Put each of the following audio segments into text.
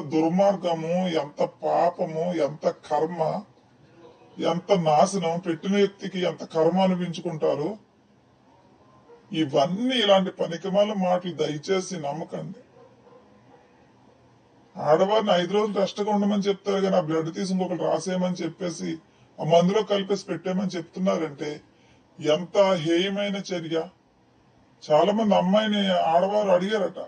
దుర్మార్గము ఎంత పాపము ఎంత కర్మ ఎంత నాశనం పెట్టిన వ్యక్తికి ఎంత కర్మ అనిపించుకుంటారు? ఇవన్నీ ఇలాంటి పనికిమాల మాటలు దయచేసి నమ్మకండి. ఆడవారిని ఐదు రోజులు రెస్ట్గా ఉండమని చెప్తారు కానీ ఆ బ్లడ్ తీసి ఇంకొకటి రాసేయమని చెప్పేసి ఆ మందులో కలిపేసి పెట్టేమని చెప్తున్నారంటే ఎంత హేయమైన చర్య. చాలా మంది అమ్మాయిని ఆడవారు అడిగారట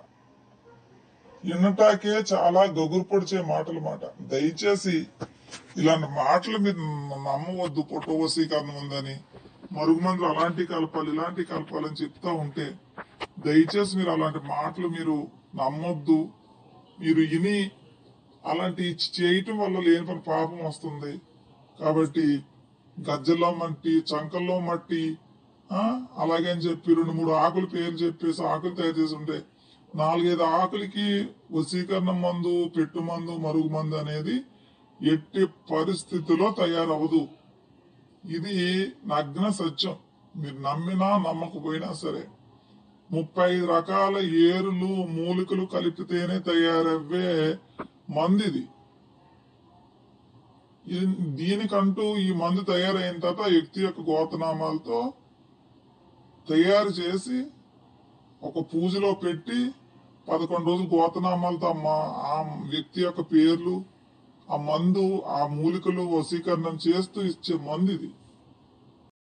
వినటాకే చాలా గగురు పొడిచే మాటలు మాట దయచేసి ఇలాంటి మాటలు మీరు నమ్మవద్దు పొట్టవసీకరణ ఉందని మరుగుమందులు అలాంటి కలపాలి ఇలాంటి కలపాలని చెప్తా ఉంటే దయచేసి మీరు అలాంటి మాటలు మీరు నమ్మొద్దు. మీరు ఇని అలాంటి చేయటం వల్ల లేని పని పాపం వస్తుంది. కాబట్టి గజ్జల్లో మట్టి చంకల్లో మట్టి ఆ, అలాగే అని చెప్పి రెండు మూడు ఆకులు పేర్లు చెప్పేసి ఆకులు తయారు చేసి ఉంటే నాలుగైదు ఆకులకి వశీకరణ మందు పెట్టు మందు మరుగు మందు అనేది ఎట్టి పరిస్థితిలో తయారవదు ఇది నగ్న సత్యం. మీరు నమ్మినా నమ్మకపోయినా సరే. ముప్పై ఐదు రకాల ఏరులు మూలికలు కలిపితేనే తయారవ్వే మందిది. ఇది- దీనికంటూ ఈ మందు తయారైన తర్వాత వ్యక్తి యొక్క గోతనామాలతో తయారు చేసి ఒక పూజలో పెట్టి పదకొండు రోజులు గోతనామాలతో ఆ మా- ఆ వ్యక్తి యొక్క పేర్లు ఆ మందు ఆ మూలికలు వశీకరణం చేస్తూ ఇచ్చే మందు ఇది.